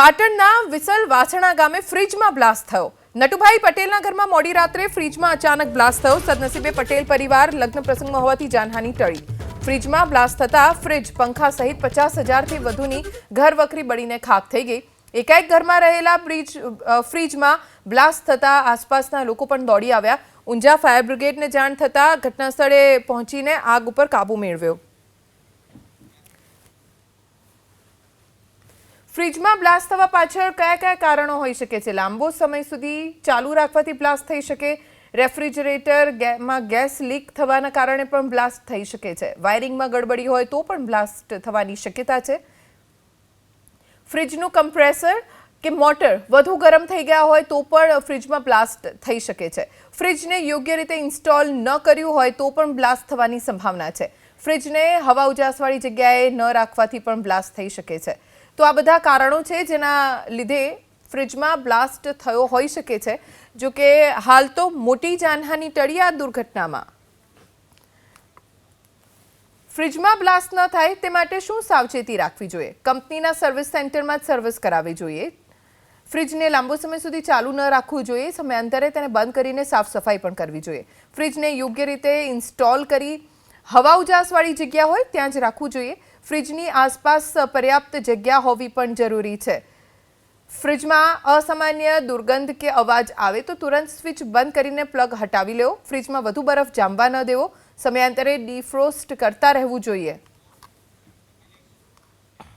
પાટણના વિસલ વાસણા ગામે ફ્રીજમાં બ્લાસ્ટ થયો. નટુભાઈ પટેલના ઘરમાં મોડી રાત્રે ફ્રીજમાં અચાનક બ્લાસ્ટ થયો. સદનસીબે પટેલ પરિવાર લગ્ન પ્રસંગમાં હોવાથી જાનહાની ટળી. ફ્રીજમાં બ્લાસ્ટ થતા ફ્રીજ પંખા સહિત પચાસ હજારથી વધુની ઘર વખરી બળીને ખાક થઈ ગઈ. એકાએક ઘરમાં રહેલા ફ્રીજ અ, ફ્રીજમાં બ્લાસ્ટ થતા આસપાસના લોકો પણ દોડી આવ્યા. ઊંઝા ફાયર બ્રિગેડને જાણ થતાં ઘટના સ્થળે પહોંચીને આગ ઉપર કાબુ મેળવ્યો. ફ્રીજમાં બ્લાસ્ટ થવા પાછળ કયા કયા કારણો હોઈ શકે છે? લાંબો સમય સુધી ચાલુ રાખવાથી બ્લાસ્ટ થઈ શકે. રેફ્રિજરેટરમાં ગેસ લીક થવાના કારણે પણ બ્લાસ્ટ થઈ શકે છે. વાયરિંગમાં ગડબડી હોય તો પણ બ્લાસ્ટ થવાની શક્યતા છે. ફ્રીજનું કમ્પ્રેસર કે મોટર વધુ ગરમ થઈ ગયા હોય તો પણ ફ્રીજમાં બ્લાસ્ટ થઈ શકે છે. ફ્રીજને યોગ્ય રીતે ઇન્સ્ટોલ ન કર્યું હોય તો પણ બ્લાસ્ટ થવાની સંભાવના છે. ફ્રીજને હવા ઉજાસવાળી જગ્યાએ ન રાખવાથી પણ બ્લાસ્ટ થઈ શકે છે. તો આ બધા કારણો છે જેના લીધે ફ્રિજમાં બ્લાસ્ટ થયો હોઈ શકે છે. જો કે હાલ તો મોટી જાનહાની ટળી આ દુર્ઘટનામાં. ફ્રિજમાં બ્લાસ્ટ ન થાય તે માટે શું સાવચેતી રાખવી જોઈએ? કંપનીના સર્વિસ સેન્ટરમાં જ સર્વિસ કરાવવી જોઈએ. ફ્રિજને લાંબો સમય સુધી ચાલુ ન રાખવું જોઈએ. સમયાંતરે તેને બંધ કરીને સાફ સફાઈ પણ કરવી જોઈએ. ફ્રિજને યોગ્ય રીતે ઇન્સ્ટોલ કરી હવા ઉજાસવાળી જગ્યા હોય ત્યાં જ રાખવું જોઈએ. ફ્રિજની આસપાસ પર્યાપ્ત જગ્યા હોવી પણ જરૂરી છે. ફ્રિજમાં અસામાન્ય દુર્ગંધ કે અવાજ આવે તો તુરંત સ્વિચ બંધ કરીને પ્લગ હટાવી લેવો ફ્રિજમાં વધુ બરફ જામવા ન દેવો. સમયાંતરે ડીફ્રોસ્ટ કરતા રહેવું જોઈએ.